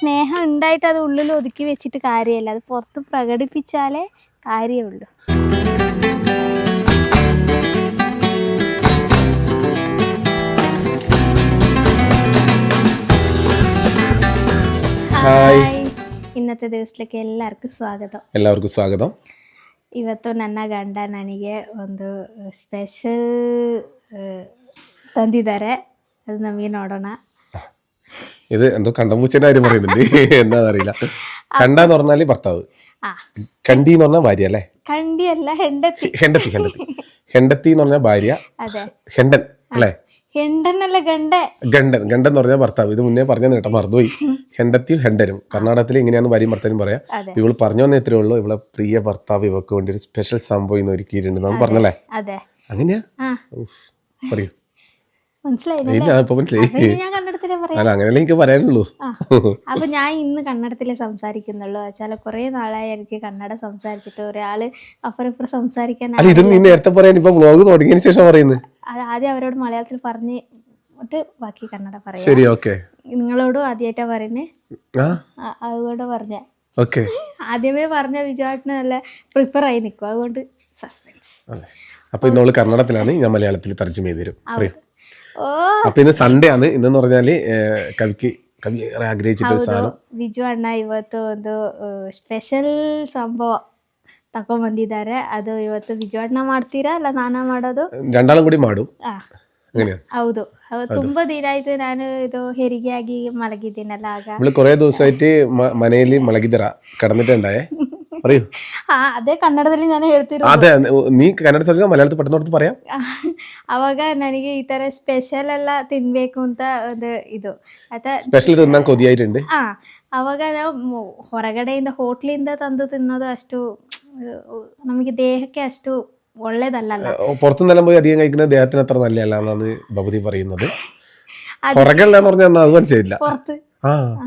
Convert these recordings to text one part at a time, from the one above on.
സ്നേഹം ഉണ്ടായിട്ട് അത് ഉള്ളിൽ ഒതുക്കി വെച്ചിട്ട് കാര്യമല്ല. അത് പുറത്ത് പ്രകടിപ്പിച്ചാലേ കാര്യമുള്ളൂ. ഇന്നത്തെ ദിവസത്തിലേക്ക് എല്ലാവർക്കും സ്വാഗതം. എല്ലാവർക്കും സ്വാഗതം. ഇവത്തൊന്ന് നന്ന കണ്ടാൻ എനിക്ക് ഒന്ന് സ്പെഷ്യൽ തന്തി തര അത് നമ്മീ നോടണം. ഇത് എന്തോ കണ്ടമ്പൂച്ചന്റെ കാര്യം പറയുന്നുണ്ട്. എന്താണെന്നറിയില്ല കണ്ടെന്ന് പറഞ്ഞാൽ ഭർത്താവ്. കണ്ടി എന്ന് പറഞ്ഞാൽ ഭാര്യ അല്ലേ? കണ്ടിയല്ല ഹെണ്ടത്തി. ഹെണ്ടത്തി ഹെണ്ടത്തി. എന്ന് പറഞ്ഞാൽ ഭാര്യ. ഹെണ്ടൻ അല്ലേ? ഹെണ്ടൻ അല്ല ഗണ്ട. ഗണ്ടൻ ഗണ്ടൻ എന്ന് പറഞ്ഞാൽ ഭർത്താവ്. ഇത് മുന്നേ പറഞ്ഞ നേട്ടം മറന്നുപോയി. ഹെണ്ടത്തിയും ഹെണ്ടനും. കർണാടകത്തിൽ ഇങ്ങനെയാണ് ഭാര്യയും ഭർത്താവും പറയാം. ഇവൾ പറഞ്ഞു വന്ന എത്രയേ ഉള്ളൂ. ഇവളെ പ്രിയ ഭർത്താവ് ഇവക്ക് വേണ്ടി ഒരു സ്പെഷ്യൽ സംഭവം ഒരുക്കിയിട്ടുണ്ട്. പറഞ്ഞല്ലേ? അങ്ങനെയാ? പറയൂ. അങ്ങനെയല്ലേ എനിക്ക് പറയാനുള്ളൂ. ആ അപ്പൊ ഞാൻ ഇന്ന് കന്നഡത്തിലേ സംസാരിക്കുന്നുള്ളൂ. വെച്ചാൽ കുറെ നാളായി എനിക്ക് കന്നഡ സംസാരിച്ചിട്ട് ഒരാൾ അപ്പുറം ഇപ്പുറം സംസാരിക്കാൻ ഇത് നീ നേരത്തെ പറയാൻ ഇപ്പൊ വ്ലോഗ് തുടങ്ങിയതിന് ശേഷം പറയുന്നത് അത് ആദ്യം അവരോട് മലയാളത്തിൽ പറഞ്ഞ് ബാക്കി കന്നഡ പറയാം. ശരി ഓക്കെ. നിങ്ങളോടും ആദ്യമായിട്ടാ പറയുന്നേ? അതുകൊണ്ട് പറഞ്ഞ. ഓക്കെ. ആദ്യമേ പറഞ്ഞ വിജയാട്ടിന് നല്ല പ്രിപ്പർ ആയി നിൽക്കും അതുകൊണ്ട് സസ്പെൻസ് അപ്പൊ ഇന്നോൾ കന്നഡത്തിലാണ് ഞാൻ മലയാളത്തിൽ തർജമ ചെയ്തു തരും. അപ്പൊ ഇന്ന് സൺഡേ ആണ് ഇന്നെന്ന് പറഞ്ഞാല് ഏഹ്, കവിക്ക് കവി ഏറെ ആഗ്രഹിച്ചിട്ടൊരു ಸಾಧನ ವಿಜು ಅಣ್ಣ ಇವತ್ತು ಒಂದು ಸ್ಪೆಷಲ್ ಸಂಭವ ತಗೊಂಬಂದಿದ್ದಾರೆ ಅದು ಇವತ್ತು ವಿಜು ಅಣ್ಣ ಮಾಡ್ತೀರಾ ಅಲ್ಲ ನಾನ ಮಾಡೋದು രണ്ടാളും കൂടി മാടും ಆ, അങ്ങനെയാ ಹೌದು ಅವ್ ತುಂಬಾ ದಿನ ಆಯ್ತು ನಾನು ಇದು ಹೆರಿಗೆ ಆಗಿ ಮಲಗಿದ್ದೀನಲ್ಲ ಆಗ നമ്മള് കുറെ ദിവസമായിട്ട് മ- മനയില് മളകിതറ കടന്നിട്ടുണ്ടായേ പറയൂ ಹಾ ಅದೇ ಕನ್ನಡದಲ್ಲಿ ನಾನು ಹೇಳ್ತಿರೋ അതെ നീ കന്നഡ സംസാരിച്ചാൽ മലയാളത്തിൽ പെട്ടെന്ന് എടുത്ത് പറയാം ಅವಾಗ ನನಗೆ ಈ ತರ ಸ್ಪೆಷಲ್ ಎಲ್ಲ ತಿನ್ಬೇಕು ಅಂತ ಒಂದು ಇದು ಆಯ್ತಾ സ്പെഷ്യൽ തിന്നാൻ കൊതിയായിട്ടുണ്ട് ಆ ಅವಾಗ ನಾವು ಮೊ- ಹೊರಗಡೆಯಿಂದ ಹೋಟ್ಲಿಂದ ತಂದು ತಿನ್ನೋದು ಅಷ್ಟು ಅಹ್, ನಮಗೆ ದೇಹಕ್ಕೆ ಅಷ್ಟು ಒಳ್ಳೇದಲ್ಲಲ್ಲ ഏഹ്, പുറത്തുനിന്നെല്ലാം പോയി അധികം കഴിക്കുന്നത് ദേഹത്തിന് അത്ര നല്ലതല്ല എന്നാണ് ഭവതി പറയുന്നത് അത് പുറകല്ല എന്ന് പറഞ്ഞാൽ അത് മനസ്സിലായില്ല ಹೊರ್ತು ആ ಆ,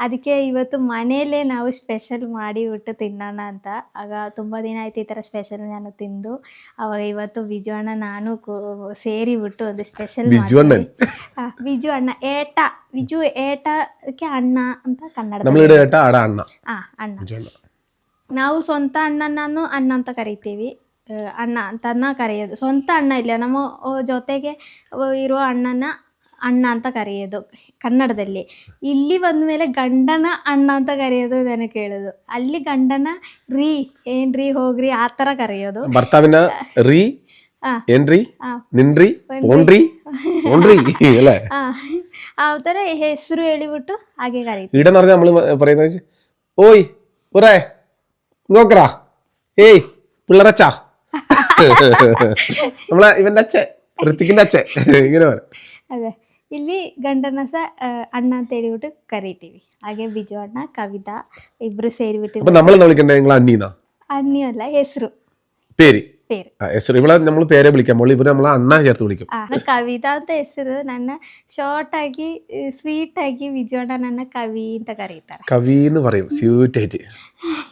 ಅದಕ್ಕೆ ಇವತ್ತು ಮನೆಯಲ್ಲೇ ನಾವು ಸ್ಪೆಷಲ್ ಮಾಡಿ ಊಟ ತಿನ್ನೋಣ ಅಂತ. ಆಗ ತುಂಬ ದಿನ ಆಯ್ತು ಈ ಥರ ಸ್ಪೆಷಲ್ ನಾನು ತಿಂದು. ಅವಾಗ ಇವತ್ತು ಬಿಜು ಅಣ್ಣ ನಾನು ಸೇರಿ ಬಿಟ್ಟು ಒಂದು ಸ್ಪೆಷಲ್ ಬಿಜು ಅಣ್ಣ ಬಿಜು ಏಟ. ಬಿಜು ಏಟಕ್ಕೆ ಅಣ್ಣ ಅಂತ ಕನ್ನಡ ಅಣ್ಣ. ಅಣ್ಣ. ನಾವು ಸ್ವಂತ ಅಣ್ಣನನ್ನು ಅಣ್ಣ ಅಂತ ಕರಿತೀವಿ. ಅಣ್ಣ ಅಂತನ ಕರೆಯೋದು. ಸ್ವಂತ ಅಣ್ಣ ಇಲ್ಲ ನಮ್ಮ ಜೊತೆಗೆ ಇರೋ ಅಣ್ಣನ ಅಣ್ಣ ಅಂತ ಕರೆಯೋದು ಕನ್ನಡದಲ್ಲಿ ಇಲ್ಲಿ ಬಂದ ಮೇಲೆ ಗಂಡನ ಅಣ್ಣ ಅಂತ ಕರೆಯೋದು ನನಗೆ ಕೇಳೋದು ಅಲ್ಲಿ ಗಂಡನ ರೀ ಏನ್ರಿ ಹೋಗ್ರಿ ಆ ಥರ ಕರೆಯೋದು ഭർത്താവിന്റെ റീ ಆ, എൻട്രി ಆ, നിൻട്രി പോൺട്രി പോൺട്രി അല്ലേ ಆ, ಆ ಥರ ಹೆಸರು ಹೇಳಿಬಿಟ್ಟು ಹಾಗೆ ಕರೀತೀವಿ ഇവിടെ എന്ന് പറഞ്ഞാൽ നമ്മള് പറയുന്നത് വെച്ച്, ഓയ് ഉറേ നോക്കറാ ഏയ് പിള്ളറച്ച നമ്മളെ ഇവന്റെ അച്ഛൻ ഋത്തിക്കിന്റെ അച്ഛൻ ഇങ്ങനെ പറ ಅದೇ ಇಲ್ಲಿ ಗಂಡನ ಸಹ ಆ, ಅಣ್ಣ ಅಂತ ಹೇಳಿಬಿಟ್ಟು ಕರಿತೀವಿ ಹಾಗೆ ಬಿಜು ಅಣ್ಣ ಕವಿತಾ ಇಬ್ರು ಸೇರಿಬಿಟ್ಟು അപ്പൊ നമ്മൾ വിളിക്കണ്ടേ നിങ്ങൾ അണ്ണീന്നാ ಅಣ್ಣಿ ಅಲ್ಲ ಹೆಸರು പേര് പേര് ആ, എസ് ഇവിടെ നമ്മൾ പേരെ വിളിക്കാൻ പോകുള്ളൂ ഇവര് നമ്മളെ അണ്ണ ചേർത്ത് വിളിക്കും ಆ, ನನ್ನ ಕವಿತಾ ಅಂತ ಹೆಸರು ನನ್ನ ಶಾರ್ಟ್ ಆಗಿ ಸ್ವೀಟ್ ಆಗಿ ವಿಜು ಅಣ್ಣ ನನ್ನ ಕವಿ ಅಂತ ಕರೀತಾರೆ കവി എന്ന് പറയും സ്യൂറ്റ് ആയിട്ട്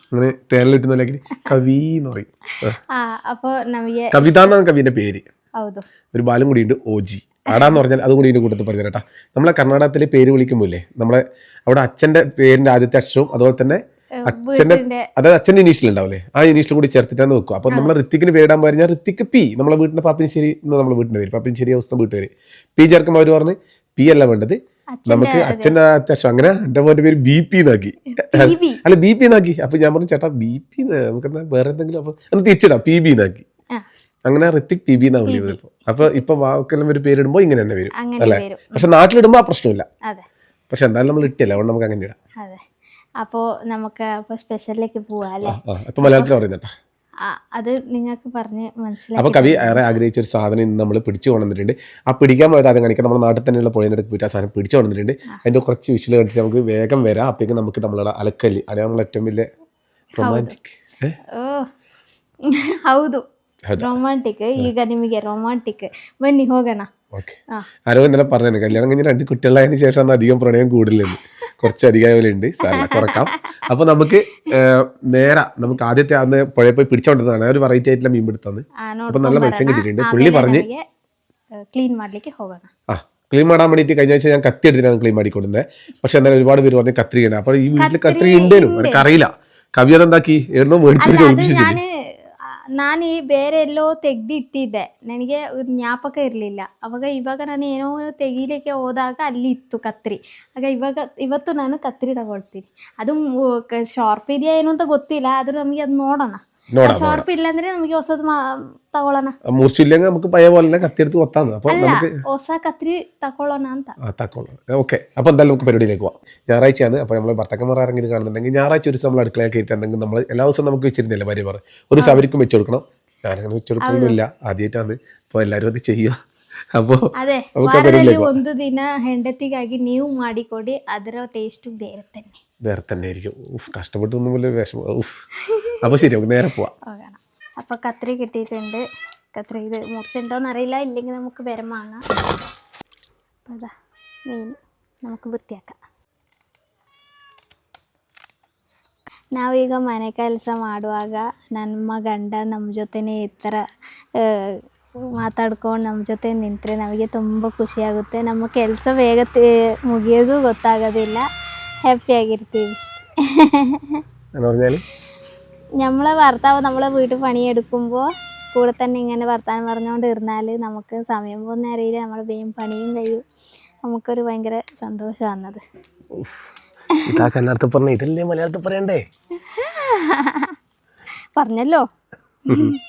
അങ്ങനെ തേനിലിട്ടുന്നില്ലെങ്കിൽ കവി എന്ന് പറയും ആ. ಆ, ಅಪ್ಪೋ ನಮಗೆ കവിത എന്നാണ് കവിന്റെ പേര് ಹೌದು ഒരു ബാലും കൂടി ഉണ്ട് ഓജി ആടാന്ന് പറഞ്ഞാൽ അതുകൂടി ഇതിന്റെ കൂട്ടത്ത് കൂട്ടത്തിൽ പറഞ്ഞു കേട്ടാ. നമ്മളെ കർണാടകത്തിൽ പേര് വിളിക്കുമ്പോല്ലേ നമ്മളെ അവിടെ അച്ഛന്റെ പേരിന്റെ ആദ്യത്തെ അക്ഷരവും അതുപോലെ തന്നെ അച്ഛന്റെ അച്ഛന്റെ അതായത് അച്ഛന്റെ ഇനീഷ്യൽ ഉണ്ടാവില്ലേ ആ ഇനീഷ്യൽ കൂടി ചേർത്തിട്ടാണ് വെക്കുക. അപ്പൊ നമ്മൾ ഋത്തിക്കിന് പേരിടാൻ പറഞ്ഞാൽ ഋത്തിക്ക് പി നമ്മളെ വീട്ടിന്റെ ശരി എന്ന് നമ്മളെ വീട്ടിന്റെ പേര് പാപ്പിനിശ്ശേരി അവസ്ഥ വീട്ടുപേര്. പി ചേർക്കുമ്പോൾ അവർ പറഞ്ഞ് പി അല്ല വേണ്ടത്. നമുക്ക് അച്ഛന്റെ അത്യാവശ്യം അങ്ങനെ എന്റെ മോന്റെ പേര് ബി പി എന്നാക്കി അല്ല ബി പി എന്നാക്കി അപ്പൊ ഞാൻ പറഞ്ഞു ചേട്ടാ ബി പി നമുക്ക് വേറെ എന്തെങ്കിലും അപ്പൊ തിരിച്ചിടാം. പി ബി എന്നാക്കി. അങ്ങനെ ഋത്തിക് പി ബി എന്നാണ് വിളിക്കുന്നത് ഇപ്പോൾ അപ്പൊ ഇപ്പൊ വാക്കെല്ലാം ഒരു പേരിടുമ്പോൾ ഇങ്ങനെ തന്നെ വരും അല്ലേ? പക്ഷെ നാട്ടിലിടുമ്പോൾ ആ പ്രശ്നമില്ല. പക്ഷെ എന്തായാലും നമ്മൾ ഇട്ടില്ല അതുകൊണ്ട് നമുക്ക് അങ്ങനെ ഇടാം. അപ്പോ നമുക്ക് സ്പെഷ്യലിലേക്ക് പോവാ മലയാളത്തിൽ പറയുന്നട്ടാ. അത് നിങ്ങൾക്ക് പറഞ്ഞ് മനസ്സിലായി അപ്പോൾ കവി ഏറെ ആഗ്രഹിച്ച ഒരു സാധനം ഇന്ന് നമ്മൾ പിടിച്ചു കൊണ്ടുവന്നിട്ടുണ്ട്. ആ പിടിക്കാൻ പോയത് ആദ്യം കാണിക്കാൻ നമ്മുടെ നാട്ടിൽ തന്നെയുള്ള പുഴയിനടുത്ത് പോയിട്ട് ആ സാധനം പിടിച്ചു കൊണ്ടുവന്നിട്ടുണ്ട്. അതിന്റെ കുറച്ച് വിഷ്വൽ കണ്ടിട്ട് നമുക്ക് വേഗം വരാം. അപ്പോഴേക്കും നമുക്ക് നമ്മളുടെ അലക്കല്ലി അതാണ് നമ്മൾ ഏറ്റവും വലിയ റൊമാന്റിക് ഓ. ഹൗദോ. ಹೌದು. ರೊಮ್ಯಾಂಟಿಕ್ ಈಗ ನಿಮಗೆ ರೊಮ್ಯಾಂಟಿಕ್ ಬನ್ನಿ ಹೋಗೋಣ ഓക്കെ ആ ആരോ ഇന്നലെ പറഞ്ഞു കല്യാണം കഴിഞ്ഞ് രണ്ട് കുട്ടികളായതിനു ശേഷം അധികം പ്രണയം കൂടുതലുണ്ട് കുറച്ച് അധികം പോലെ ഉണ്ട് സാറില്ല കുറക്കാം അപ്പൊ നമുക്ക് ഏർ, നേരെ നമുക്ക് ആദ്യത്തെ അന്ന് പുഴയിൽ പോയി പിടിച്ചോണ്ടിരുന്നതാണ് ഒരു വെറൈറ്റി ആയിട്ടുള്ള മീൻ പിടുത്തന്ന് ಆ, അപ്പൊ നല്ല ನೋಡ್ಕೊಂಡ್ മത്സ്യം ಬರೋಣ. കിട്ടിയിട്ടുണ്ട് പുള്ളി ಆಮೇಲೆ പറഞ്ഞ് ನಮಗೆ ಕ್ಲೀನ್ ಮಾಡ್ಲಿಕ್ಕೆ ಹೋಗೋಣ ആ ക്ലീൻ മാടാൻ വേണ്ടിയിട്ട് കഴിഞ്ഞ ആഴ്ച ഞാൻ കത്തി എടുത്തിട്ടാണ് ക്ലീൻ മാടിക്കൊടുന്നത് പക്ഷെ എന്നാലും ഒരുപാട് പേര് പറഞ്ഞ് കത്രി ഇടണം അപ്പൊ ഈ വീട്ടിൽ കത്രി ഉണ്ടേനും എനിക്ക് അറിയില്ല കവി അതെന്താക്കി എണ്ണോ മേടിച്ചു ಅಲ್ಲ ಅದು ഒളിപ്പിച്ചു ನಾನು ಬೇರೆ ಎಲ್ಲೋ ತೆಗೆದಿಟ್ಟಿದ್ದೆ ನನಗೆ ಜ್ಞಾಪಕ ಇರಲಿಲ್ಲ. ಅವಾಗ ಇವಾಗ ನಾನು ಏನೋ ತೆಗೀಲಿಕ್ಕೆ ಹೋದಾಗ ಅಲ್ಲಿ ಇತ್ತು ಕತ್ರಿ. ಆಗ ಇವಾಗ ಇವತ್ತು ನಾನು ಕತ್ರಿ ತಗೊಳ್ತೀನಿ. ಅದು ಶಾರ್ಪ್ ಇದೆಯಾ ಏನು ಅಂತ ಗೊತ್ತಿಲ್ಲ. ಆದರೂ ನಮಗೆ ಅದು ನೋಡೋಣ. ನೋಡാം ಶಾರ್ಪ್ ಇಲ್ಲ ಅಂದ್ರೆ ನಮಗೆ ಹೊಸದು ಮಾ ತಗೊಳ್ಳೋಣ മുറിച്ചില്ലെങ്കിൽ നമുക്ക് പഴയ പോലെ തന്നെ കത്തി എടുത്ത് കൊത്താന്ന് അപ്പൊ ಅಲ್ಲ നമുക്ക് ಹೊಸ കത്രി ತಗೊಳ್ಳೋಣ ಅಂತ ആ താക്കോളാം ഓക്കെ അപ്പൊ എന്തായാലും നമുക്ക് പരിപാടിയിലേക്ക് പോവാം ഞായറാഴ്ചയാണ് അപ്പൊ നമ്മൾ ഭർത്താക്കന്മാർ ആരെങ്കിലും കാണുന്നുണ്ടെങ്കിൽ ഞായറാഴ്ച ഒരു ദിവസം നമ്മൾ അടുക്കളയിൽ കയറ്റിട്ടുണ്ടെങ്കിൽ നമ്മൾ എല്ലാ ദിവസവും നമുക്ക് വെച്ചിരുന്നില്ല ഭാര്യ പറ ഒരു ദിവസം അവർക്കും വെച്ച് കൊടുക്കണം ഞാനങ്ങനെ വെച്ച് കൊടുക്കുന്നൊന്നുമില്ല ആദ്യമായിട്ടാണ് അപ്പൊ എല്ലാവരും അത് ചെയ്യുക അപ്പോൾ ಅದೇ നമുക്ക് ആ ವಾರದಲ್ಲಿ പരിപാടിയിലേക്ക് പോവാം ಒಂದು ದಿನ ಹೆಂಡತಿಗಾಗಿ ನೀವು ಮಾಡಿಕೊಡಿ ಅದರ ಟೇಸ್ಟ್ ಬೇರೆ തന്നെ വേറെ തന്നെ ആയിരിക്കും ഉഫ് കഷ്ടപ്പെട്ടൊന്നും വലിയ വിഷമം ഉഫ് ಬಾಸಿತೆ ಉಗ್ನೇರ ہوا۔ அப்ப ಕತ್ತರಿ ಗಿಟ್ಟಿ ಇತ್ತು ಕತ್ತರಿ ಇದು ಮುರ್ಚುಂಡೋನೋ ಅರೇ ಇಲ್ಲೇಂಗೆ ನಮಕ್ಕೆ ವಿರಮಾನಾ. ಅಪ್ಪದಾ ಮೇಲ್ ನಮಕ್ಕೆ ಬಿರ್ತ್ಯಾಕ. ನಾವೀಗ ಮನೆ ಕೆಲಸ ಮಾಡುವಾಗ ನಮ್ಮ ಗಂಡ ನಮ್ಮ ಜೊತೆನೆ ಈ ತರ ಮಾತಾಡ್ಕೊಂಡು ನಮ್ಮ ಜೊತೆ ನಿಂತ್ರಿ ನಮಗೆ ತುಂಬಾ ಖುಷಿ ಆಗುತ್ತೆ. ನಮ್ಮ ಕೆಲಸ ಬೇಗ ಮುಗಿಯೋದು ಗೊತ್ತಾಗೋದಿಲ್ಲ. ಹ್ಯಾಪಿಯಾಗಿರ್ತೀವಿ നമ്മളെ ഭർത്താവ് നമ്മളെ വീട്ടിൽ പണിയെടുക്കുമ്പോൾ കൂടെ തന്നെ ഇങ്ങനെ വർത്താനം പറഞ്ഞുകൊണ്ട് ഇരുന്നാൽ നമുക്ക് സമയം പോകുന്ന അറിയില്ല നമ്മൾ വേഗം പണിയും കഴിയും. നമുക്കൊരു ഭയങ്കര സന്തോഷമാണത് കന്നഡത്തിൽ പറഞ്ഞ ഇതല്ലേ മലയാളത്തിൽ പറയണ്ടേ? പറഞ്ഞല്ലോ.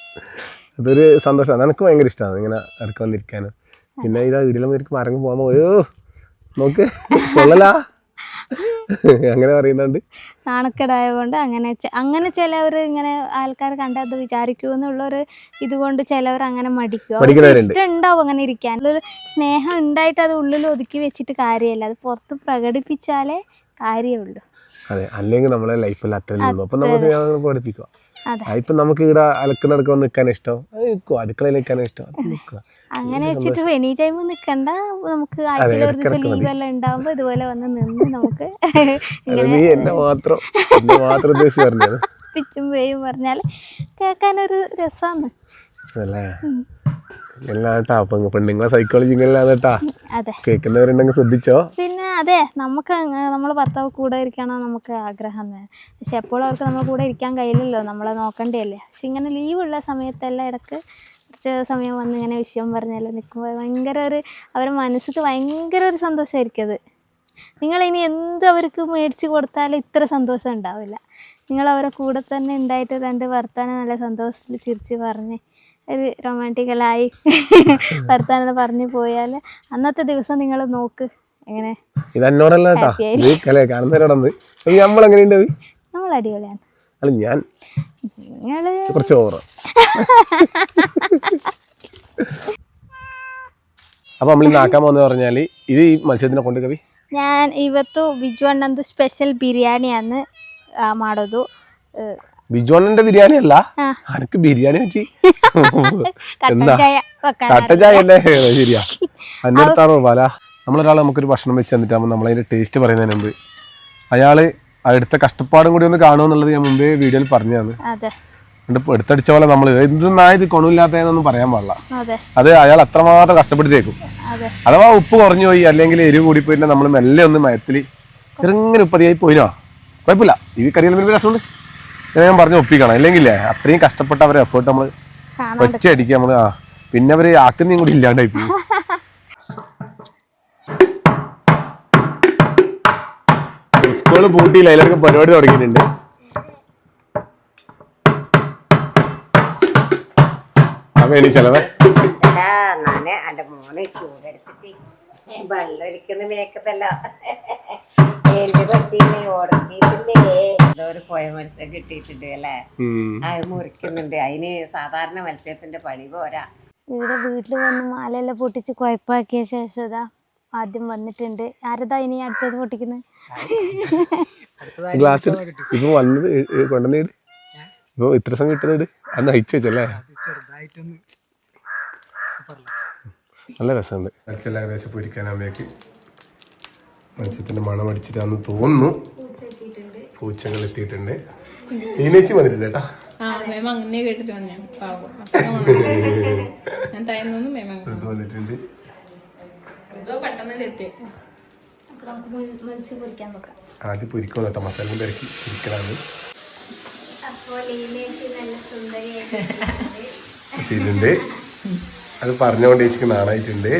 അതൊരു സന്തോഷമാണ് എനിക്ക് ഭയങ്കര ഇഷ്ടമാണ് ഇങ്ങനെ ഇടയ്ക്ക് വന്നിരിക്കാനും. പിന്നെ ഇതാ വീട്ടിലും മരങ്ങ് പോകാൻ പോയോ നോക്ക്. സൊല്ലലാ അങ്ങനെ പറയുന്നുണ്ട്. നാണക്കേടായതുകൊണ്ട് അങ്ങനെ അങ്ങനെ ചിലവർ ഇങ്ങനെ ആൾക്കാർ കണ്ടത് വിചാരിക്കൂ എന്നുള്ളൊരു ഇതുകൊണ്ട് ചിലവർ അങ്ങനെ മടിക്കും. അവർക്ക് ഇഷ്ടം ഉണ്ടാവും അങ്ങനെ ഇരിക്കാൻ. ഒരു സ്നേഹം ഉണ്ടായിട്ട് അത് ഉള്ളിൽ ഒതുക്കി വെച്ചിട്ട് കാര്യമല്ല. അത് പുറത്ത് പ്രകടിപ്പിച്ചാലേ കാര്യമുള്ളൂ. അതെ അല്ലെങ്കിൽ നമ്മളെ ലൈഫിൽ അത്രയേ ഉള്ളൂ. അപ്പൊ നമ്മൾ സ്നേഹം പഠിപ്പിക്കുക. ഇപ്പം നമുക്ക് ഇവിടെ അലക്ക് നടക്കാൻ നിൽക്കാൻ ഇഷ്ടം. അടുക്കളയിൽ നിൽക്കാൻ ഇഷ്ടം. അങ്ങനെ വെച്ചിട്ട് എനി ടൈം നിൽക്കണ്ട. നമുക്ക് ആഴ്ചയിൽ ഒരു ദിവസം ലീവ് എല്ലാം ഉണ്ടാവുമ്പോൾ ഇതുപോലെ വന്ന് നിന്ന് നമുക്ക് നീ എന്നെ മാത്രം എന്നെ മാത്രം ഉദ്ദേശിച്ച് പറഞ്ഞത്. പിച്ചും പേയും പറഞ്ഞാൽ കേൾക്കാനൊരു രസമാണ് അല്ലേ? എല്ലാം അപ്പൊ പെണ്ണുങ്ങളെ സൈക്കോളജി ഇങ്ങനെയാണ് കേട്ടാ. അതെ. കേൾക്കുന്നവരുണ്ടെങ്കിൽ ശ്രദ്ധിച്ചോ. പിന്നെ അതെ നമുക്ക് നമ്മൾ ഭർത്താവ് കൂടെ ഇരിക്കണം നമുക്ക് ആഗ്രഹം പക്ഷെ എപ്പോഴും അവർക്ക് നമ്മൾ കൂടെ ഇരിക്കാൻ കഴിയില്ലല്ലോ നമ്മളെ നോക്കണ്ടല്ലേ. പക്ഷെ ഇങ്ങനെ ലീവുള്ള സമയത്തെല്ലാം ഇടയ്ക്ക് കുറച്ച് സമയം വന്ന് ഇങ്ങനെ വിഷയം പറഞ്ഞാൽ നിൽക്കുമ്പോൾ ഭയങ്കര ഒരു അവരുടെ മനസ്സിക്ക് ഭയങ്കര ഒരു സന്തോഷമായിരിക്കും അത്. ഇനി എന്ത് അവർക്ക് മേടിച്ച് കൊടുത്താലും ഇത്ര സന്തോഷം ഉണ്ടാവില്ല. നിങ്ങൾ അവരെ കൂടെ തന്നെ ഉണ്ടായിട്ട് രണ്ട് വർത്താനം നല്ല സന്തോഷത്തിൽ ചിരിച്ച് പറഞ്ഞ് ഒരു റൊമാൻറ്റിക്കലായി വർത്താനം പറഞ്ഞ് പോയാൽ അന്നത്തെ ദിവസം നിങ്ങൾ നോക്ക് എങ്ങനെ ഇത് എന്നോടല്ല കേട്ടാ Happy ആയി. ഇത് കലേ കാണുന്നവരോടന്ന് നമ്മൾ എങ്ങനെയുണ്ട് നമ്മൾ അടിപൊളിയാണ് അല്ല ഞാൻ നിങ്ങൾ കുറച്ച് ഓവർ അപ്പൊ നമ്മൾ ഇന്ന് ಆಕಾಮ എന്ന് പറഞ്ഞാൽ ഇത് ಈ ಮತ್ಸ್ಯದಿನ ಕೊಂಡು ಕವಿ ഞാൻ ಇವತ್ತು ಬಿಜು ಅಣ್ಣಂದು ಸ್ಪೆಷಲ್ ಬಿರಿಯಾನಿಯನ್ನು ಆ, ಮಾಡೋದು ಆ, ബിജോണ്ണന്റെ ബിരിയാണി അല്ല ആ. അനക്ക് ബിരിയാണി പറ്റി കട്ടൻ എന്താ? ചായ അല്ലേ ശരിയാ. അന്റെ വല? പല നമ്മളൊരാൾ നമുക്കൊരു ഭക്ഷണം വെച്ച് തന്നിട്ട് നമ്മൾ അതിന്റെ ടേസ്റ്റ് പറയുന്നതിന് മുമ്പ്. അയാൾ അടുത്ത കഷ്ടപ്പാടും കൂടി ഒന്ന് കാണുമെന്നുള്ളത് ഞാൻ മുമ്പേ വീഡിയോയിൽ പറഞ്ഞതാണ്. എടുത്തടിച്ച പോലെ നമ്മൾ എന്തെന്നായത് കൊണമില്ലാത്തതെന്നൊന്നും പറയാൻ പാടില്ല. അതെ. അയാൾ അത്രമാത്രം കഷ്ടപ്പെടുത്തേക്കും അഥവാ ഉപ്പ് കുറഞ്ഞു പോയി അല്ലെങ്കിൽ എരിവ് കൂടി പോയിട്ട് നമ്മൾ മെല്ലെ ഒന്ന് മയത്തിൽ ചെറുങ്ങനെ ഉപ്പതിയായി പോയിനോ? കുഴപ്പമില്ല. ഇത് കറിയിൽ വലിയ രസമുണ്ട്. ഞാൻ പറഞ്ഞു ഒപ്പിക്കണം. അല്ലെങ്കിൽ അത്രയും കഷ്ടപ്പെട്ട അവരെ എഫേർട്ട് നമ്മൾ കാണാൻ നമ്മൾ ആ പിന്നെ അവർ ആക്കുന്ന കൂടി ഇല്ലാണ്ടായി പോകും സ്കൂൾ പൂട്ടിയില്ല എല്ലാവർക്കും പരിപാടി തുടങ്ങിയിട്ടുണ്ട്. എണീ ചെലവേ ഞാൻ എന്റെ മോനെ ചൂടെടുത്തിട്ട് വെള്ളം ഒരിക്കുന്ന മേക്കത്തല്ല എന്റെ പറ്റീനെ ഉടക്കിയിട്ടില്ലേ ഒരു പോയ മത്സ്യം കിട്ടിയിട്ടുണ്ട് അല്ലേ? അത് മുറിക്കുന്നുണ്ട്. അതിന് സാധാരണ മത്സ്യത്തിന്റെ പണി പോരാ. ഇവിടെ വീട്ടിൽ വന്ന് മാലയെല്ലാം പൊട്ടിച്ച് കുഴപ്പമാക്കിയ ശേഷം ഇതാ ആദ്യം വന്നിട്ടുണ്ട്. ആരതാ ഇനി അടുത്തത് പൊട്ടിക്കുന്നത് ഗ്ലാസ് ഇപ്പൊ വന്നത് കൊണ്ടുവന്നിട് ഇപ്പൊ ഇത്ര സമയം ഇട്ടത് അന്ന് അയച്ചു വെച്ചല്ലേ? നല്ല രസമുണ്ട്. മത്സ്യം ഏകദേശം പൊരിക്കാനാകുമ്പോഴേക്ക് മത്സ്യത്തിന്റെ മണം അടിച്ചിട്ടാന്ന് തോന്നുന്നു. പൂച്ചകൾ എത്തിയിട്ടുണ്ട്. മീനേച്ചി വന്നിട്ടില്ല കേട്ടാ. വന്നിട്ടുണ്ട്. ആദ്യം പൊരിക്കണം പൊരിക്കലാണ് അത് പറഞ്ഞുകൊണ്ട് ചേച്ചിക്ക് നാണായിട്ടുണ്ട്.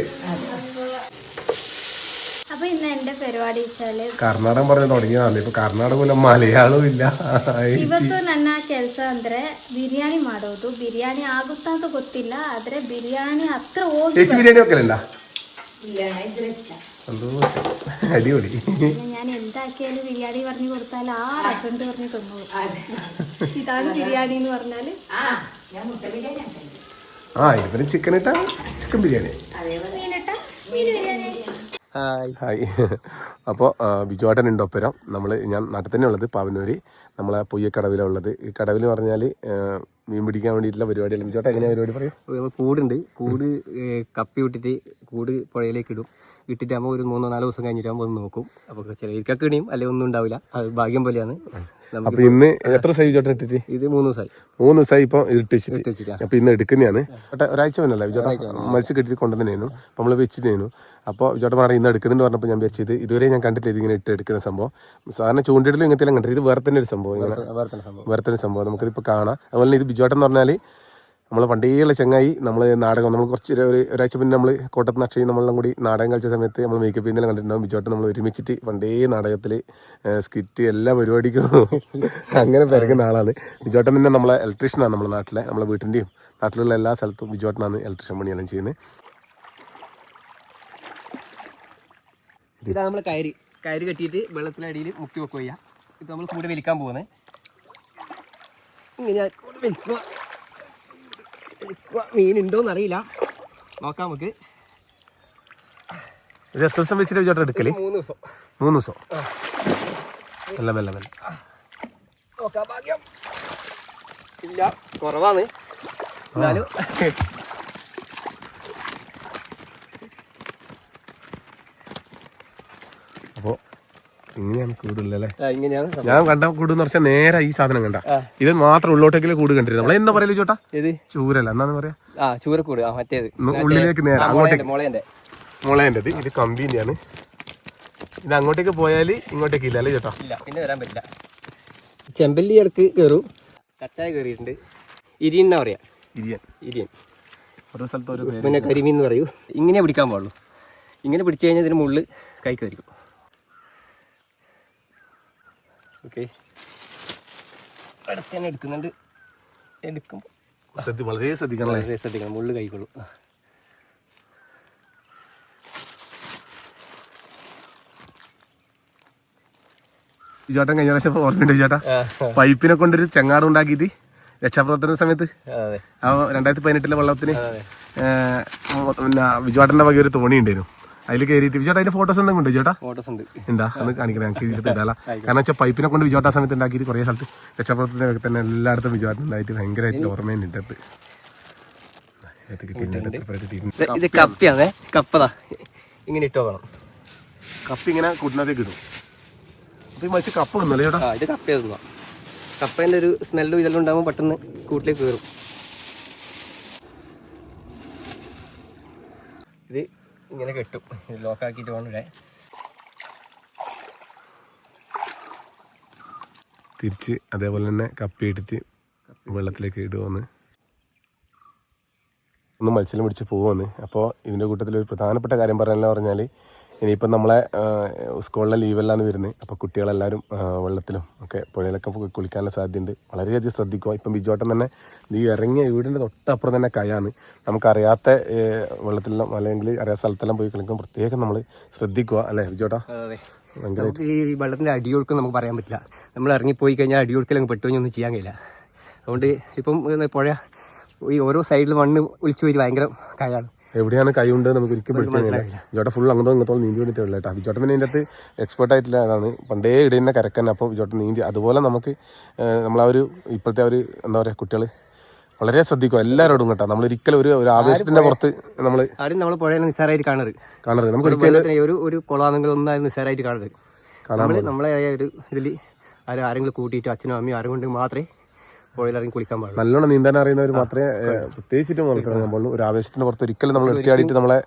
എൻ്റെ ಪರಿವಾಡಿ വെച്ചാൽ കർണാടകം പറഞ്ഞ് തുടങ്ങിയതാണ് ഇപ്പൊ ಕರ್ನಾಟಕ ಇಲ್ಲ ಮಲಯಾಳವೂ ಇಲ್ಲ ಇವತ್ತು ನನ್ನ ಕೆಲಸ ಅಂದರೆ ಬಿರಿಯಾನಿ ಮಾಡೋದು ಬಿರಿಯಾನಿ ಆಗುತ್ತಾ ಅಂತ ಗೊತ್ತಿಲ್ಲ ಆದರೆ ಬಿರಿಯಾನಿ ಹತ್ರ ಹೋಗಿ ചേച്ചി ബിരിയാണി വെക്കലുണ്ട സന്തോഷം അടിപൊളി ഞാൻ എന്താക്കിയാലും ബിരിയാണി പറഞ്ഞു കൊടുത്താൽ ആ റെസന്റ് പറഞ്ഞു തന്നു ഇതാണ് ബിരിയാണി എന്ന് പറഞ്ഞാൽ ആ ഇതിന് ചിക്കൻ ഇട്ടാ ചിക്കൻ ബിരിയാണി മീനിട്ട മീൻ ബിരിയാണി ഹായ്. അപ്പോൾ ബിജുവാട്ടൻ ഉണ്ട് ഒപ്പരം. നമ്മൾ ഞാൻ നാട്ടിൽ തന്നെ ഉള്ളത് പാവന്നൂര്. നമ്മളെ പൊയ്യക്കടവിലാണ് ഉള്ളത് ഈ കടവിൽ പറഞ്ഞാൽ മീൻ പിടിക്കാൻ വേണ്ടിയിട്ടുള്ള പരിപാടിയല്ല? ബിജുവാട്ടൻ എങ്ങനെയാണ് പരിപാടി പറയും? നമ്മൾ കൂടുണ്ട്. കൂട് കപ്പി വിട്ടിട്ട് കൂട് പുഴയിലേക്ക് ഇടും. ഇട്ടിട്ടാകുമ്പോൾ ഒരു മൂന്നോ നാലോ ദിവസം കഴിഞ്ഞിട്ടാകുമ്പോൾ ഒന്ന് നോക്കും. അപ്പോൾ ചെറിയ ഇടിയും അല്ലെങ്കിൽ ഒന്നും ഉണ്ടാവില്ല. അത് ഭാഗ്യം പോലെയാണ്. അപ്പൊ ഇന്ന് എത്ര ദിവസമായി ബിജുവാട്ടൻ ഇട്ടിട്ട്? ഇത് മൂന്ന് ദിവസമായി മൂന്ന് ദിവസമായി ഇപ്പൊ വെച്ചിട്ടാ. അപ്പോൾ ഇന്ന് എടുക്കുന്നതാണ്. ഒരാഴ്ച മുന്നല്ല മത്സ്യം കിട്ടി കൊണ്ടുവന്നേനു. അപ്പൊ നമ്മൾ വെച്ചിട്ടേനു. അപ്പോൾ ചോട്ടം പറഞ്ഞു ഇന്ന് എടുക്കുന്നുണ്ട് പറഞ്ഞപ്പോൾ ഞാൻ വെച്ചത്. ഇതുവരെ ഞാൻ കണ്ടിട്ടില്ല ഇതിങ്ങനെ ഇട്ട് എടുക്കുന്ന സംഭവം. സാധാരണ ചൂണ്ടിടലും ഇങ്ങനത്തെ കണ്ടിട്ട് ഇത് വേറെ തന്നെ ഒരു സംഭവം. വേറെ തന്നെ സംഭവം. നമുക്കിതിപ്പോൾ കാണാം. അതുപോലെ ഇത് ബിജോട്ടം എന്ന് പറഞ്ഞാൽ നമ്മൾ പണ്ടേയുള്ള ചെങ്ങായി നമ്മൾ നാടകം നമ്മൾ കുറച്ച് ഒരു ഒരു- ഒരാഴ്ച മുന്നേ നമ്മൾ കോട്ടത്ത് നക്ഷയിൽ നമ്മളെല്ലാം കൂടി നാടകം കളിച്ച സമയത്ത് നമ്മൾ മേക്കപ്പ് ചെയ്യുന്നതെല്ലാം കണ്ടിട്ടുണ്ടാകും ബിജോട്ട് നമ്മൾ ഒരുമിച്ചിട്ട് പണ്ടേ നാടകത്തിൽ സ്കിറ്റ് എല്ലാ പരിപാടിക്കും അങ്ങനെ പെരുകുന്ന ആളാണ്. ബിജോട്ടൻ തന്നെ നമ്മളെ ഇലക്ട്രീഷ്യനാണ് നമ്മുടെ നാട്ടിലെ നമ്മളെ വീട്ടിന്റെയും നാട്ടിലുള്ള എല്ലാ സ്ഥലത്തും ബിജോട്ടനാണ് ഇലക്ട്രീഷ്യൻ പണിയെല്ലാം ചെയ്യുന്നത്. ഇതാ നമ്മൾ കയറി കയറി കെട്ടിയിട്ട് വെള്ളത്തിനടിയിൽ മുക്കി വെക്കുക ഇത് നമ്മൾ കൂടെ വലിക്കാൻ പോകുന്നത് ഇങ്ങനെ വിൽക്കുക മീനുണ്ടോന്ന് അറിയില്ല നോക്കാം നമുക്ക്. ഇത് എത്ര ദിവസം വെച്ചിട്ട് ബിജോട്ടൻ എടുക്കൽ? മൂന്ന് ദിവസം. മൂന്ന് ദിവസം. മെല്ലെ മെല്ലെ മെല്ലെ. നോക്കാം ഭാഗ്യം. ഇല്ല കുറവാണ്. എന്നാലും ഇങ്ങനെയാണ് കൂടുതലല്ലേ? ഇങ്ങനെയാണ് ഞാൻ കണ്ട കൂട് എന്ന് പറഞ്ഞാൽ നേരെ ഈ സാധനം കണ്ട. ഇത് മാത്രം ഉള്ളോട്ടേക്കിലെ കൂട് കണ്ടിരുന്നു നമ്മൾ എന്താ പറയൽ ചോട്ടാ? ചൂരല്ല എന്നാന്ന് പറയാ? ചൂരക്കൂട്. മറ്റേത്. ഉള്ളിലേക്ക് നേരെ. അങ്ങോട്ടേക്ക്. മുളേന്റെ ഇത് ഇത് കമ്പീന്റെയാണ്. ഇത് അങ്ങോട്ടേക്ക് പോയാൽ ഇങ്ങോട്ടേക്ക് ഇല്ല അല്ലേ ചേട്ടാ? ഇല്ല പിന്നെ വരാൻ പറ്റില്ല. ചെമ്പല്ലി ഇടയ്ക്ക് കയറും കച്ചായ കയറിയിട്ടുണ്ട് ഇരിയൻ എന്നാ പറയാ? ഇരിയൻ. ഇരിയൻ. ഓരോ സ്ഥലത്ത് പിന്നെ കരിമീൻ എന്ന് പറയൂ. ഇങ്ങനെ പിടിക്കാൻ പാടുള്ളൂ. ഇങ്ങനെ പിടിച്ചു കഴിഞ്ഞാൽ ഇതിന് മുള്ളിൽ കൈ കയറിക്കും. ഓക്കെ അടുത്ത് ഞാൻ എടുക്കുന്നുണ്ട്. എടുക്കുമ്പോൾ സത്യം വളരെ ശ്രദ്ധിക്കണം വളരെ ശ്രദ്ധിക്കണം. മുള്ള് കൈക്കൊള്ളു ചേട്ടൻ കഴിഞ്ഞ പ്രാവശ്യം ഓർമ്മയുണ്ട് ചേട്ടാ പൈപ്പിനെ കൊണ്ടൊരു ചെങ്ങാട് ഉണ്ടാക്കിയിട്ട് രക്ഷാപ്രവർത്തന സമയത്ത്. ആ രണ്ടായിരത്തി പതിനെട്ടിലെ വെള്ളത്തിന് പിന്നെ വിജുവാട്ടന്റെ വകയൊരു തോണി ഉണ്ടായിരുന്നു അതിൽ കയറിയിട്ട് വിജോട്ട അതിന്റെ ഫോട്ടോസ് എന്തെങ്കിലും ഉണ്ട് ചേട്ടാ ഫോട്ടോസ് ഉണ്ട്. എന്താ അന്ന് കാണിക്കണം ഞങ്ങൾക്ക് ഇതിൽ ഇടാല. കാരണം വെച്ചാൽ പൈപ്പിനെ കൊണ്ട് വിജോട്ട സമയത്ത് ഉണ്ടാക്കിയിട്ട് കുറേ സ്ഥലത്ത് രക്ഷാപ്രവർത്തനൊക്കെ തന്നെ എല്ലായിടത്തും വിജോട്ടം ഉണ്ടായിട്ട് ഭയങ്കരമായിട്ട് ഓർമ്മയുണ്ട് ഇട്ടത്ത് ഇത് കപ്പിയാണ്. കപ്പതാ. ഇങ്ങനെ ഇട്ടോ വേണം കപ്പ് ഇങ്ങനെ കൂട്ടിനകത്തേക്ക് ഇടും. അപ്പൊ മത്സ്യം കപ്പ് ഇടുന്നല്ലേ ചേട്ടാ? ഇത് കപ്പ തിന്നാം കപ്പേന്റെ ഒരു സ്മെല്ലും ഇതെല്ലാം ഉണ്ടാകുമ്പോൾ പെട്ടെന്ന് കൂട്ടിലേക്ക് കയറും ഇത് ഇങ്ങനെ കെട്ടും. ലോക്ക് ആക്കിയിട്ട് വേണം ഇടാൻ. തിരിച്ച് അതേപോലെ തന്നെ കപ്പി ഇട്ടിട്ട് വെള്ളത്തിലേക്ക് ഇടുവന്ന്. ഒന്ന് മത്സ്യം പിടിച്ച് പോകുമെന്ന് അപ്പോൾ ഇതിന്റെ കൂട്ടത്തിൽ ഒരു പ്രധാനപ്പെട്ട കാര്യം പറയാനെന്ന് പറഞ്ഞാൽ ഇനിയിപ്പം നമ്മളെ സ്കൂളിലെ ലീവെല്ലാം വരുന്നത് അപ്പോൾ കുട്ടികളെല്ലാവരും വെള്ളത്തിലും ഒക്കെ പുഴയിലൊക്കെ കുളിക്കാനുള്ള സാധ്യതയുണ്ട്. വളരെയധികം ശ്രദ്ധിക്കുക ഇപ്പം ബിജോട്ടം തന്നെ നീ ഇറങ്ങിയ വീടിന്റെ തൊട്ടപ്പുറം തന്നെ കയാണ്. നമുക്കറിയാത്ത വെള്ളത്തിലെല്ലാം അല്ലെങ്കിൽ അറിയാത്ത സ്ഥലത്തെല്ലാം പോയി കളിക്കുമ്പോൾ പ്രത്യേകം നമ്മൾ ശ്രദ്ധിക്കുക. അല്ലേ ബിജോട്ടാ നമുക്ക് ഈ വെള്ളത്തിന്റെ അടിയൊഴുക്കം നമുക്ക് പറയാൻ പറ്റില്ല. നമ്മൾ ഇറങ്ങിപ്പോയി കഴിഞ്ഞാൽ അടിയൊഴുക്കൽ അങ്ങ് പെട്ടു ഒന്നും ചെയ്യാൻ കഴിയില്ല. അതുകൊണ്ട് ഇപ്പം പുഴ ഈ ഓരോ സൈഡിൽ മണ്ണ് ഒലിച്ചു വരി. ഭയങ്കര കയാണ്. എവിടെയാണ് കൈ ഉണ്ട് നമുക്ക് ഒരിക്കലും പിടിക്കുന്നില്ല വിജോട്ട ഫുൾ അങ്ങോട്ടും ഇങ്ങോട്ടും നീന്തി വേണ്ടിയിട്ടുള്ള കേട്ടോ. വിജോട്ടൻ പിന്നെ ഇതിന്റെ അകത്ത് എക്സ്പേർട്ട് ആയിട്ടില്ല അതാണ്. പണ്ടേ ഇടയുന്ന കരക്കന്നെ അപ്പോൾ വിജോട്ടൻ നീന്തി അതുപോലെ നമുക്ക് നമ്മളാ ഒരു ഇപ്പോഴത്തെ ഒരു എന്താ പറയുക കുട്ടികൾ വളരെ ശ്രദ്ധിക്കും എല്ലാവരോടും കേട്ടോ. നമ്മൾ ഒരിക്കലും ഒരു ഒരു ആവേശത്തിന്റെ പുറത്ത് നമ്മൾ ആരും നമ്മൾ പുഴയിൽ നിസ്സാരമായിട്ട് കാണരുത്. കാണരുത്. നമുക്ക് ഒരു ഒരിക്കലും ഒരു ഒരു കുളമാണെങ്കിലും ഒന്നായിരുന്നു നിസ്സാരമായിട്ട് കാണരുത്. നമ്മളെ ഒരു ഇതിൽ ആരും ആരെങ്കിലും കൂട്ടിയിട്ട് അച്ഛനും അമ്മയും ആരും കൊണ്ട് മാത്രമേ പുഴയിൽ ഇറങ്ങി കുളിക്കാൻ പാടുള്ളൂ. നല്ലോണം നീന്താൻ അറിയുന്നവർ മാത്രമേ പ്രത്യേകിച്ചിട്ടും ഇറങ്ങാൻ പാടുള്ളൂ. ഒരു ആവേശത്തിന് പുറത്ത് ഒരിക്കലും നമ്മൾ എടുത്തിയാടിയിട്ട് നമ്മളെ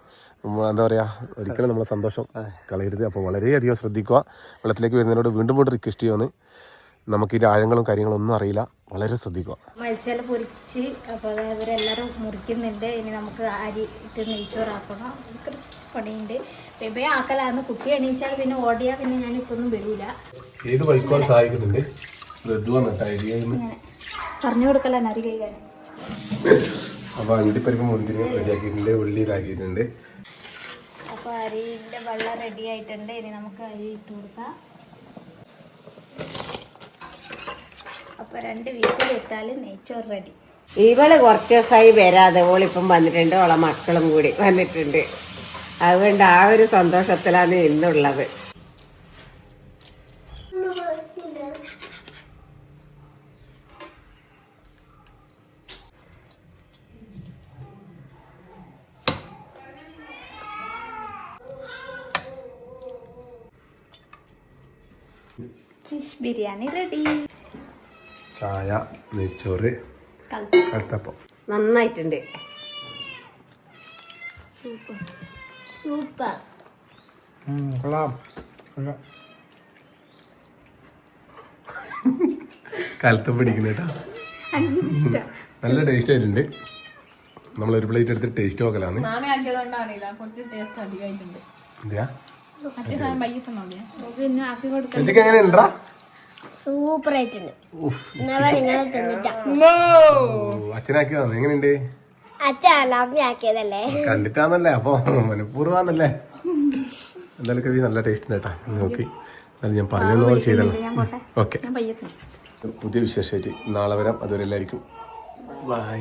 എന്താ പറയാ ഒരിക്കലും നമ്മളെ സന്തോഷം കളയരുത്. അപ്പോൾ വളരെയധികം ശ്രദ്ധിക്കുക. വെള്ളത്തിലേക്ക് വരുന്നതിനോട് വീണ്ടും വീണ്ടും റിക്വസ്റ്റ് ചെയ്യുമെന്ന് നമുക്ക് ഈ ആഴങ്ങളും കാര്യങ്ങളും ഒന്നും അറിയില്ല. വളരെ ശ്രദ്ധിക്കുക. മത്സ്യം പൊരിച്ച് അപ്പോൾ അവരെല്ലാവരും മുറിക്കുന്നുണ്ട്. ഇനി നമുക്ക് അരി ഇട്ട് നെയ്ച്ചോറാക്കണം. പണിയുണ്ട്. ഇപ്പം ആക്കലാന്ന് കുട്ടി എണീച്ചാൽ പിന്നെ ഓടിയാൽ പിന്നെ ഞാൻ ഇപ്പൊ ഒന്നും വരൂല ഏത് വഴിക്കോട് സഹായിക്കുന്നുണ്ട് ലഡു വന്നിട്ട് ഐഡിയ പറഞ്ഞു കൊടുക്കലാണ് അരി കഴിക്കാൻ അപ്പൊ അണ്ടിപ്പരിപ്പ് മുന്തിരി റെഡിയാക്കിയിട്ടുണ്ട് ഉള്ളി ഇതാക്കിയിട്ടുണ്ട്. അപ്പൊ അരിന്റെ വെള്ളം റെഡി ആയിട്ടുണ്ട്. ഇനി നമുക്ക് അരി ഇട്ട് കൊടുക്കാം. അപ്പൊ രണ്ട് വീട്ടിൽ ഇട്ടാൽ നെയ്ച്ചോറ് റെഡി ഇവൾ കുറച്ച് ദിവസമായി വരാതെ ഓളിപ്പം വന്നിട്ടുണ്ട് ഓളെ മക്കളും കൂടി വന്നിട്ടുണ്ട്. അതുകൊണ്ട് ആ ഒരു സന്തോഷത്തിലാണ് ഇന്നുള്ളത്. ബിരിയാണി റെഡി. ചായ നെയ്ച്ചോറ് കൽത്തപ്പം. നന്നായിട്ടുണ്ട്. സൂപ്പർ. കൊള്ളാം. കലത്തം പിടിക്കുന്ന കേട്ടാ. നല്ല ടേസ്റ്റ് ആയിട്ടുണ്ട്. നമ്മൾ ഒരു പ്ലേറ്റ് എടുത്ത് ടേസ്റ്റ് നോക്കലാണ് എന്തൊക്കെ എങ്ങനെ ഉണ്ടാ? സൂപ്പർ ആയിട്ടുണ്ട്. അച്ഛനാക്കിയതാണ് എങ്ങനെയുണ്ട്? അച്ഛൻ ആക്കിയതല്ലേ? കണ്ടിട്ടാന്നല്ലേ? അപ്പൊ മനഃപൂർവാന്നല്ലേ എന്തായാലും കവി നല്ല ടേസ്റ്റ് കേട്ടാ. നോക്കി. എന്നാലും ഞാൻ പറഞ്ഞ പോലെ ചെയ്തല്ലോ. ഓക്കെ. പുതിയ വിശേഷമായിട്ട് നാളെ വരാം. അതുവരെ എല്ലാവർക്കും. ബൈ